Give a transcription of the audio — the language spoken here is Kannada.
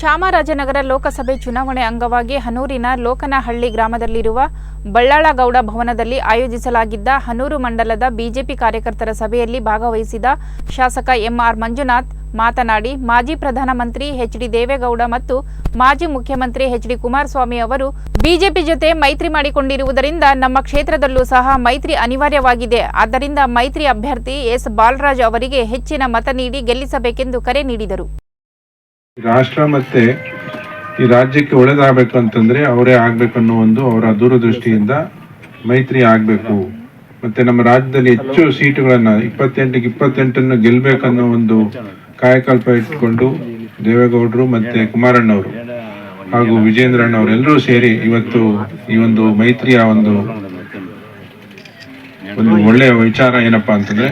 ಚಾಮರಾಜನಗರ ಲೋಕಸಭೆ ಚುನಾವಣೆ ಅಂಗವಾಗಿ ಹನೂರಿನ ಲೋಕನಹಳ್ಳಿ ಗ್ರಾಮದಲ್ಲಿರುವ ಬಳ್ಳಾಳಗೌಡ ಭವನದಲ್ಲಿ ಆಯೋಜಿಸಲಾಗಿದ್ದ ಹನೂರು ಮಂಡಲದ ಬಿಜೆಪಿ ಕಾರ್ಯಕರ್ತರ ಸಭೆಯಲ್ಲಿ ಭಾಗವಹಿಸಿದ ಶಾಸಕ ಎಂಆರ್ ಮಂಜುನಾಥ್ ಮಾತನಾಡಿ, ಮಾಜಿ ಪ್ರಧಾನಮಂತ್ರಿ ಎಚ್ ಡಿ ದೇವೇಗೌಡ ಮತ್ತು ಮಾಜಿ ಮುಖ್ಯಮಂತ್ರಿ ಎಚ್ ಡಿ ಕುಮಾರಸ್ವಾಮಿ ಅವರು ಬಿಜೆಪಿ ಜೊತೆ ಮೈತ್ರಿ ಮಾಡಿಕೊಂಡಿರುವುದರಿಂದ ನಮ್ಮ ಕ್ಷೇತ್ರದಲ್ಲೂ ಸಹ ಮೈತ್ರಿ ಅನಿವಾರ್ಯವಾಗಿದೆ. ಆದ್ದರಿಂದ ಮೈತ್ರಿ ಅಭ್ಯರ್ಥಿ ಎಸ್ ಬಾಲರಾಜ್ ಅವರಿಗೆ ಹೆಚ್ಚಿನ ಮತ ನೀಡಿ ಗೆಲ್ಲಿಸಬೇಕೆಂದು ಕರೆ ನೀಡಿದರು. ರಾಷ್ಟ್ರ ಮತ್ತೆ ಈ ರಾಜ್ಯಕ್ಕೆ ಒಳ್ಳೇದಾಗಬೇಕು ಅಂತಂದ್ರೆ ಅವರೇ ಆಗ್ಬೇಕು ಅನ್ನೋ ಒಂದು ಅವರ ದೂರದೃಷ್ಟಿಯಿಂದ ಮೈತ್ರಿ ಆಗ್ಬೇಕು. ಮತ್ತೆ ನಮ್ಮ ರಾಜ್ಯದಲ್ಲಿ ಹೆಚ್ಚು ಸೀಟುಗಳನ್ನ ಇಪ್ಪತ್ತೆಂಟಿಗೆ ಇಪ್ಪತ್ತೆಂಟನ್ನು ಗೆಲ್ಬೇಕನ್ನೋ ಒಂದು ಕಾಯಕಲ್ಪ ಇಟ್ಕೊಂಡು ದೇವೇಗೌಡರು ಮತ್ತೆ ಕುಮಾರಣ್ಣವರು ಹಾಗೂ ವಿಜೇಂದ್ರಣ್ಣ ಅವರೆಲ್ಲರೂ ಸೇರಿ ಇವತ್ತು ಈ ಒಂದು ಮೈತ್ರಿಯ ಒಂದು ಒಂದು ಒಳ್ಳೆಯ ವಿಚಾರ ಏನಪ್ಪಾ ಅಂತಂದ್ರೆ